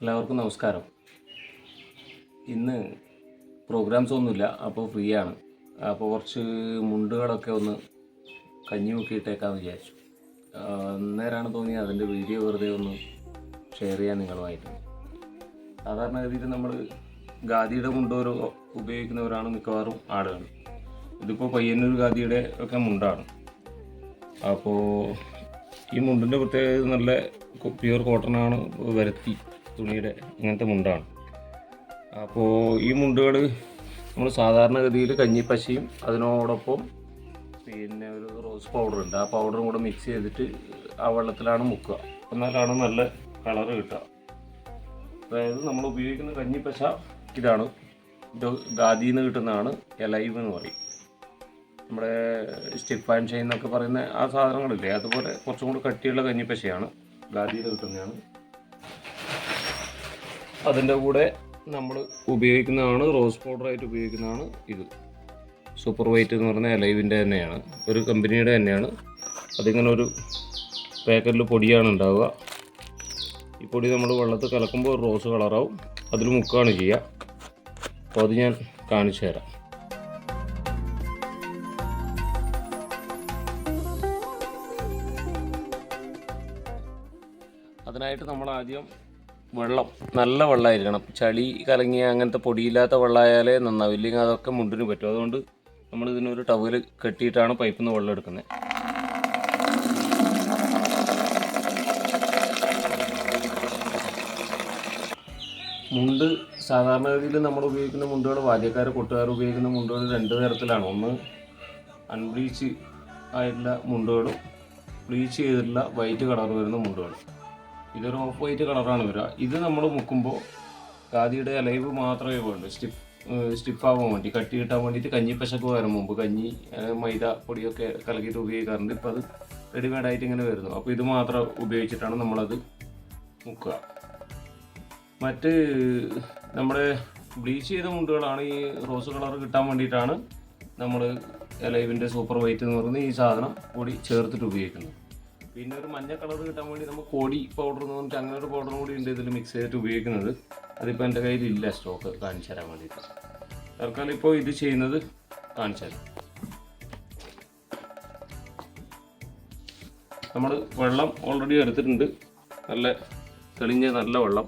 എല്ലാവർക്കും നമസ്കാരം. ഇന്ന് പ്രോഗ്രാംസ് ഒന്നുമില്ല അപ്പോൾ ഫ്രീ ആണ്. അപ്പോൾ കുറച്ച് മുണ്ടുകളൊക്കെ ഒന്ന് കഞ്ഞി മുക്കിയിട്ടേക്കാന്ന് വിചാരിച്ചു. അന്നേരമാണ് തോന്നിയത് അതിന്റെ വീഡിയോ വെറുതെ ഒന്ന് ഷെയർ ചെയ്യാൻ നിങ്ങളുമായിട്ട്. സാധാരണഗതിയിൽ നമ്മൾ ഖാദിയുടെ മുണ്ടോ ഉപയോഗിക്കുന്നവരാണ് മിക്കവാറും ആളുകൾ. ഇതിപ്പോൾ പയ്യന്നൂർ ഖാദിയുടെ ഒക്കെ മുണ്ടാണ്. അപ്പോൾ ഈ മുണ്ടിന്റെ പ്രത്യേകത നല്ല പ്യുവർ ആണ് വരുത്തി. തുണിയുടെ ഇങ്ങനത്തെ മുണ്ടാണ്. അപ്പോൾ ഈ മുണ്ടുകൾ നമ്മൾ സാധാരണഗതിയിൽ കഞ്ഞിപ്പശയും അതിനോടൊപ്പം പിന്നെ ഒരു റോസ് പൗഡർ ഉണ്ട്. ആ പൗഡറും കൂടെ മിക്സ് ചെയ്തിട്ട് ആ വെള്ളത്തിലാണ് മുക്കുക. എന്നാലാണ് നല്ല കളറ് കിട്ടുക. അതായത് നമ്മൾ ഉപയോഗിക്കുന്ന കഞ്ഞിപ്പശ ഇതാണ്. ഇത് ഖാദിയിൽ നിന്ന് കിട്ടുന്നതാണ് എലൈവ് എന്ന് പറയും. നമ്മുടെ സ്റ്റിഫ് ആൻഡ് ഷൈൻ എന്നൊക്കെ പറയുന്ന ആ സാധനങ്ങളില്ലേ? അതുപോലെ കുറച്ചും കൂടി കട്ടിയുള്ള കഞ്ഞിപ്പശയാണ് ഖാദിയിൽ കിട്ടുന്നതാണ്. അതിന്റെ കൂടെ നമ്മൾ ഉപയോഗിക്കുന്നതാണ് റോസ് പൗഡറായിട്ട് ഉപയോഗിക്കുന്നതാണ് ഇത്. സൂപ്പർ വൈറ്റ് എന്ന് പറഞ്ഞ അലൈവിന്റെ തന്നെയാണ്. ഒരു കമ്പനിയുടെ തന്നെയാണ്. അതിങ്ങനെ ഒരു പാക്കറ്റിൽ പൊടിയാണ് ഉണ്ടാവുക. ഈ പൊടി നമ്മൾ വെള്ളത്തിൽ കലക്കുമ്പോൾ റോസ് കളറാവും. അതിൽ മുക്കുകയാണ് ചെയ്യുക. അപ്പോൾ അത് ഞാൻ കാണിച്ചു തരാം. അതിനായിട്ട് നമ്മൾ ആദ്യം വെള്ളം നല്ല വെള്ളമായിരിക്കണം ചളി കലങ്ങിയ അങ്ങനത്തെ പൊടിയില്ലാത്ത വെള്ളമായാലേ നന്നാവും. ഇല്ലെങ്കിൽ അതൊക്കെ മുണ്ടിന് പറ്റും. അതുകൊണ്ട് നമ്മൾ ഇതിനൊരു ടവൽ കെട്ടിയിട്ടാണ് പൈപ്പിൽ നിന്ന് വെള്ളം എടുക്കുന്നത് മുണ്ട് സാധാരണഗതിയിൽ നമ്മൾ ഉപയോഗിക്കുന്ന മുണ്ടുകൾ വാദ്യക്കാർ കൊട്ടുകാർ ഉപയോഗിക്കുന്ന മുണ്ടുകൾ രണ്ട് തരത്തിലാണ്. ഒന്ന് അൺബ്ലീച്ച് ആയിട്ടുള്ള മുണ്ടുകളും ബ്ലീച്ച് ചെയ്തിട്ടുള്ള വൈറ്റ് കളർ വരുന്ന മുണ്ടുകൾ ഇതൊരു ഓഫ് വൈറ്റ് കളറാണ് വരിക. ഇത് നമ്മൾ മുക്കുമ്പോൾ ഖാദിയുടെ അലൈവ് മാത്രമേ വേണ്ടൂ. സ്റ്റിഫ് സ്റ്റിഫാവാൻ വേണ്ടി. കട്ടി കിട്ടാൻ വേണ്ടിയിട്ട് കഞ്ഞി പശക്ക് വരും മുമ്പ് കഞ്ഞി മൈദ പൊടിയൊക്കെ കലക്കിയിട്ട് ഉപയോഗിക്കാറുണ്ട്. ഇപ്പോൾ അത് റെഡിമെയ്ഡ് ആയിട്ട് ഇങ്ങനെ വരുന്നു. അപ്പോൾ ഇത് മാത്രം ഉപയോഗിച്ചിട്ടാണ് നമ്മളത് മുക്കുക. മറ്റ് നമ്മുടെ ബ്ലീച്ച് ചെയ്ത മുണ്ടുകളാണ് ഈ റോസ് കളർ കിട്ടാൻ വേണ്ടിയിട്ടാണ് നമ്മൾ എലൈവിന്റെ സൂപ്പർ വൈറ്റ് എന്ന് പറയുന്ന ഈ സാധനം കൂടി ചേർത്തിട്ട് ഉപയോഗിക്കുന്നത്. പിന്നെ ഒരു മഞ്ഞ കളർ കിട്ടാൻ വേണ്ടി നമ്മൾ കോടി പൗഡർ എന്ന് പറഞ്ഞിട്ട് അങ്ങനെ ഒരു പൗഡറും കൂടി ഉണ്ട് ഇതിൽ മിക്സ് ചെയ്തിട്ട് ഉപയോഗിക്കുന്നത്. അതിപ്പോൾ എന്റെ കയ്യിൽ ഇല്ല സ്റ്റോക്ക് കാണിച്ചു തരാൻ വേണ്ടിയിട്ട്. തൽക്കാലം ഇപ്പോൾ ഇത് ചെയ്യുന്നത് കാണിച്ചു തരാം. നമ്മൾ വെള്ളം ഓൾറെഡി എടുത്തിട്ടുണ്ട്. നല്ല തെളിഞ്ഞ നല്ല വെള്ളം.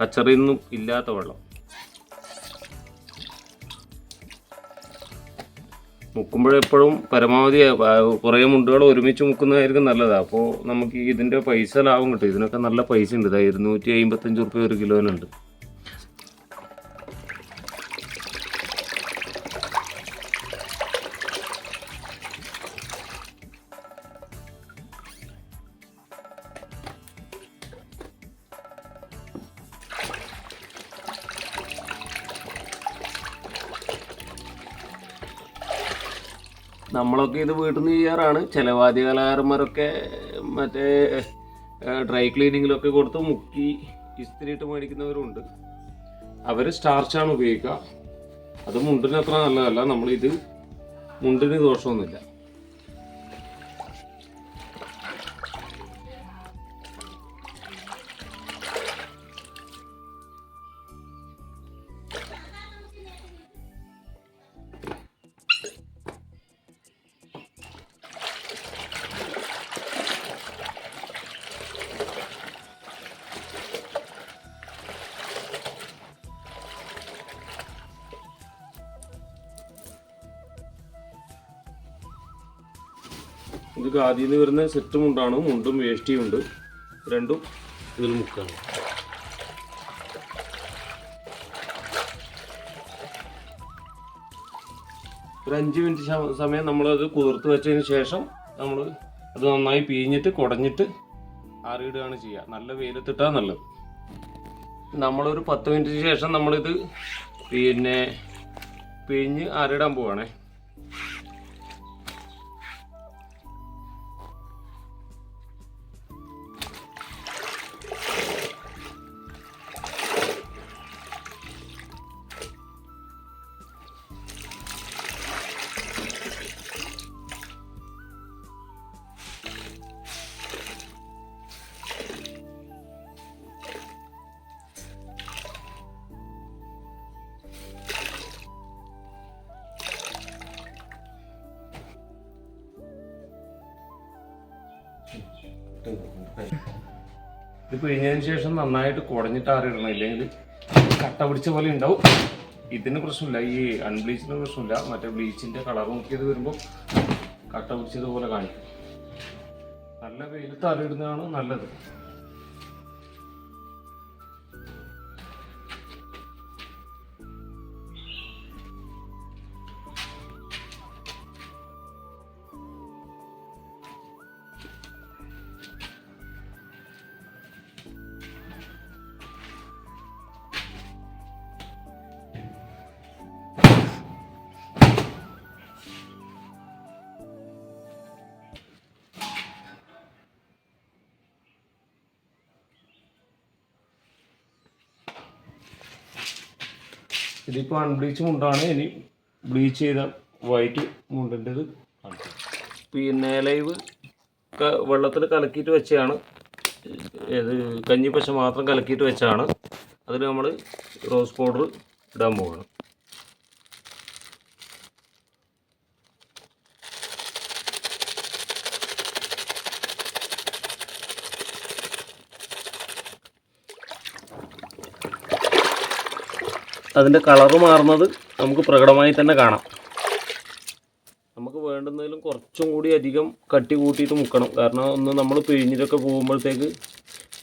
കച്ചറിയൊന്നും ഇല്ലാത്ത വെള്ളം. മുക്കുമ്പോഴെപ്പോഴും പരമാവധി കുറേ മുണ്ടുകൾ ഒരുമിച്ച് മുക്കുന്നതായിരിക്കും നല്ലത്. അപ്പോൾ നമുക്ക് ഇതിന്റെ പൈസ ലാഭം കിട്ടും. ഇതിനൊക്കെ നല്ല പൈസ ഉണ്ട് ഇരുന്നൂറ്റി അമ്പത്തഞ്ച് റുപ്യ ഒരു കിലോനുണ്ട്. നമ്മളൊക്കെ ഇത് വീട്ടിൽ നിന്ന് ചെയ്യാറാണ്. ചില വാദ്യ കലാകാരന്മാരൊക്കെ മറ്റേ ഡ്രൈ ക്ലീനിങ്ങിലൊക്കെ കൊടുത്ത് മുക്കി ഇസ്തിരിയിട്ട് മേടിക്കുന്നവരുണ്ട്. അവർ സ്റ്റാർച്ചാണ് ഉപയോഗിക്കുക. അത് മുണ്ടിന് അത്ര നല്ലതല്ല. നമ്മളിത് മുണ്ടിന് ദോഷമൊന്നുമില്ല. ഇത് ആദ്യം നിന്ന് വരുന്ന സെറ്റും ഉണ്ടാണ് മുണ്ടും വേഷ്ടിയും ഉണ്ട്. രണ്ടും ഇതിൽ മുക്കാണ്. ഒരു അഞ്ച് മിനിറ്റ് സമയം നമ്മളത് കുതിർത്ത് വെച്ചതിന് ശേഷം നമ്മൾ അത് നന്നായി പിഴിഞ്ഞിട്ട് കുടഞ്ഞിട്ട് ആറിയിടുകയാണ് ചെയ്യുക. നല്ല വെയിലത്തിട്ടാൽ നല്ലത്. നമ്മളൊരു പത്ത് മിനിറ്റിന് ശേഷം നമ്മളിത് പിന്നെ പിഴിഞ്ഞ് ആറിടാൻ പോവാണേ. പിഴിഞ്ഞതിന് ശേഷം നന്നായിട്ട് കുടഞ്ഞിട്ട് ആറിയിടണം ഇല്ലെങ്കിൽ കട്ട പിടിച്ച പോലെ ഉണ്ടാവും. ഇതിന് പ്രശ്നമില്ല. ഈ അൺബ്ലീച്ചിന് പ്രശ്നമില്ല. മറ്റേ ബ്ലീച്ചിന്റെ കളർ നോക്കിയത് വരുമ്പോൾ കട്ട പിടിച്ചതുപോലെ കാണിക്കും. നല്ല വെയിലത്ത് അറിയിടുന്നതാണ് നല്ലത്. ഇതിപ്പോൾ അൺബ്ലീച്ച് മുണ്ടാണ്. ഇനി ബ്ലീച്ച് ചെയ്ത വൈറ്റ് മുണ്ടിന്റെത് പിന്നെ ലൈവ് വെള്ളത്തിൽ കലക്കിയിട്ട് വെച്ചതാണ് ഇത് കഞ്ഞിപ്പശ മാത്രം കലക്കിയിട്ട് വെച്ചാണ് അതിൽ നമ്മൾ റോസ് പൗഡർ ഇടാൻ പോവുകയാണ് അതിന്റെ കളറ് മാറുന്നത് നമുക്ക് പ്രകടമായി തന്നെ കാണാം. നമുക്ക് വേണ്ടുന്നതിലും കുറച്ചും കൂടി അധികം കട്ടി കൂട്ടിയിട്ട് മുക്കണം. കാരണം ഒന്ന് നമ്മൾ പിഴിഞ്ഞിട്ടൊക്കെ പോകുമ്പോഴത്തേക്ക്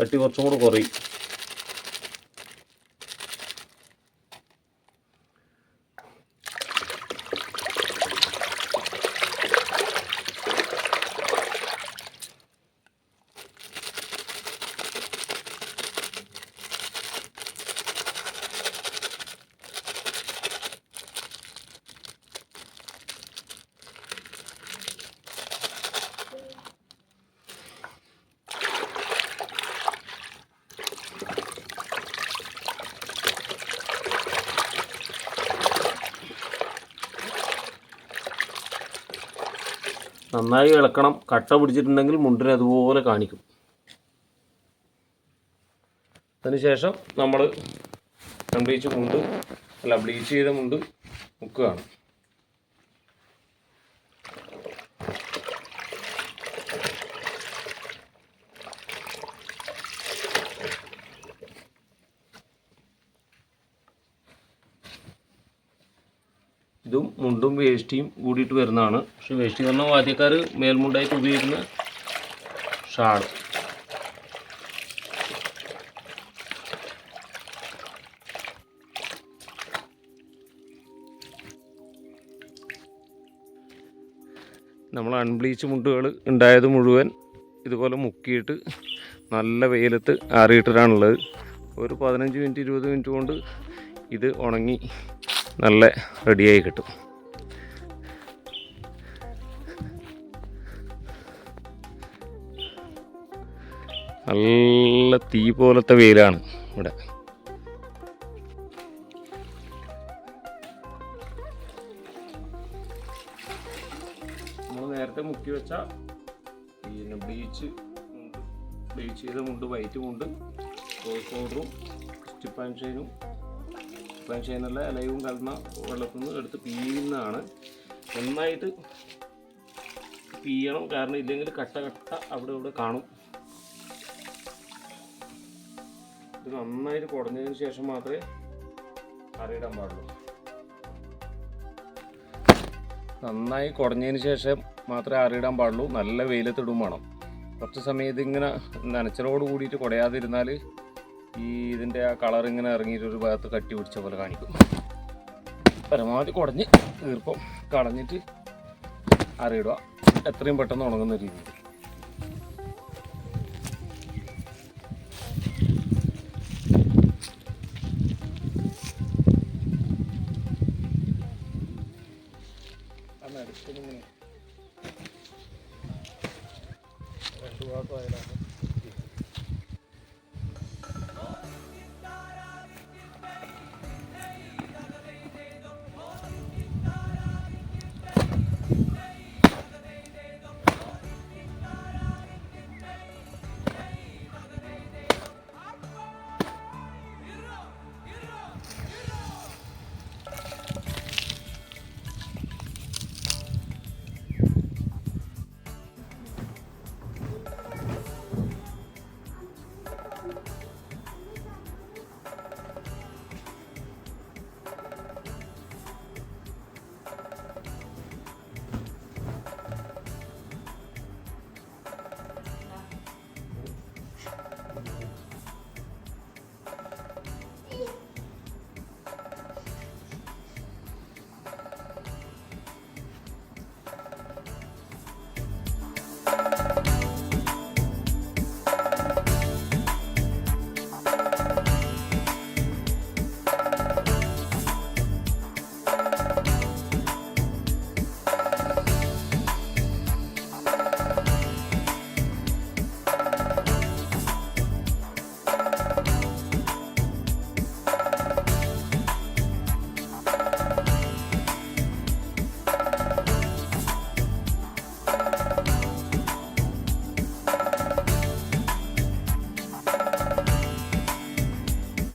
കട്ടി കുറച്ചും കൂടി കുറയും. നന്നായി ഇളക്കണം. കട്ട പിടിച്ചിട്ടുണ്ടെങ്കിൽ മുണ്ടിനെ അതുപോലെ കാണിക്കും. അതിനുശേഷം നമ്മൾ കംപ്ലീറ്റ് മുണ്ട് അല്ല ബ്ലീച്ച് ചെയ്ത മുണ്ട് മുക്കുകയാണ്. ഇതും മുണ്ടും വേഷ്ടിയും കൂടിയിട്ട് വരുന്നതാണ്. പക്ഷെ വേഷ്ടി എന്ന് പറഞ്ഞാൽ വാദ്യക്കാർ മേൽമുണ്ടായിട്ട് ഉപയോഗിക്കുന്ന ഷാൾ നമ്മൾ അൺബ്ലീച്ച് മുണ്ടുകൾ ഉണ്ടായത് മുഴുവൻ ഇതുപോലെ മുക്കിയിട്ട് നല്ല വെയിലത്ത് ആറിയിട്ടിട്ടാണുള്ളത്. ഒരു പതിനഞ്ച് മിനിറ്റ് ഇരുപത് മിനിറ്റ് കൊണ്ട് ഇത് ഉണങ്ങി നല്ല റെഡിയായി കിട്ടും. നല്ല തീ പോലത്തെ വെയിലാണ് ഇവിടെ. നേരത്തെ മുക്കി വെച്ച പിന്നെ ബ്ലീച്ച് ബ്ലീച്ച് ചെയ്ത മുണ്ട് വൈറ്റ് മുണ്ട് റോസ് പൗഡറും സ്റ്റിപ്പ് സ്റ്റിപ്പ് ചെയ്യുന്നുള്ള ലൈവും കലർന്ന വെള്ളത്തിൽ നിന്ന് എടുത്ത് പീയുന്നതാണ്. നന്നായിട്ട് പീയണം. കാരണം ഇല്ലെങ്കിൽ കട്ട കട്ട അവിടെ ഇവിടെ കാണും. ഇത് നന്നായിട്ട് കുടഞ്ഞതിന് ശേഷം മാത്രമേ അറിയിടാൻ പാടുള്ളൂ. നന്നായി കുടഞ്ഞതിന് ശേഷം മാത്രമേ അറിയിടാൻ പാടുള്ളൂ. നല്ല വെയിലത്തിടും വേണം. കുറച്ച് സമയത്ത് ഇങ്ങനെ നനച്ചലോട് കൂടിയിട്ട് കുടയാതിരുന്നാൽ ഈ ഇതിന്റെ ആ കളർ ഇങ്ങനെ ഇറങ്ങിയിട്ട് ഒരു ഭാഗത്ത് കട്ടി പിടിച്ച പോലെ കാണിക്കും. പരമാവധി കുടഞ്ഞ് ഈർപ്പം കളഞ്ഞിട്ട് അറിയിടുക എത്രയും പെട്ടെന്ന് ഉണങ്ങുന്ന രീതിയിൽ.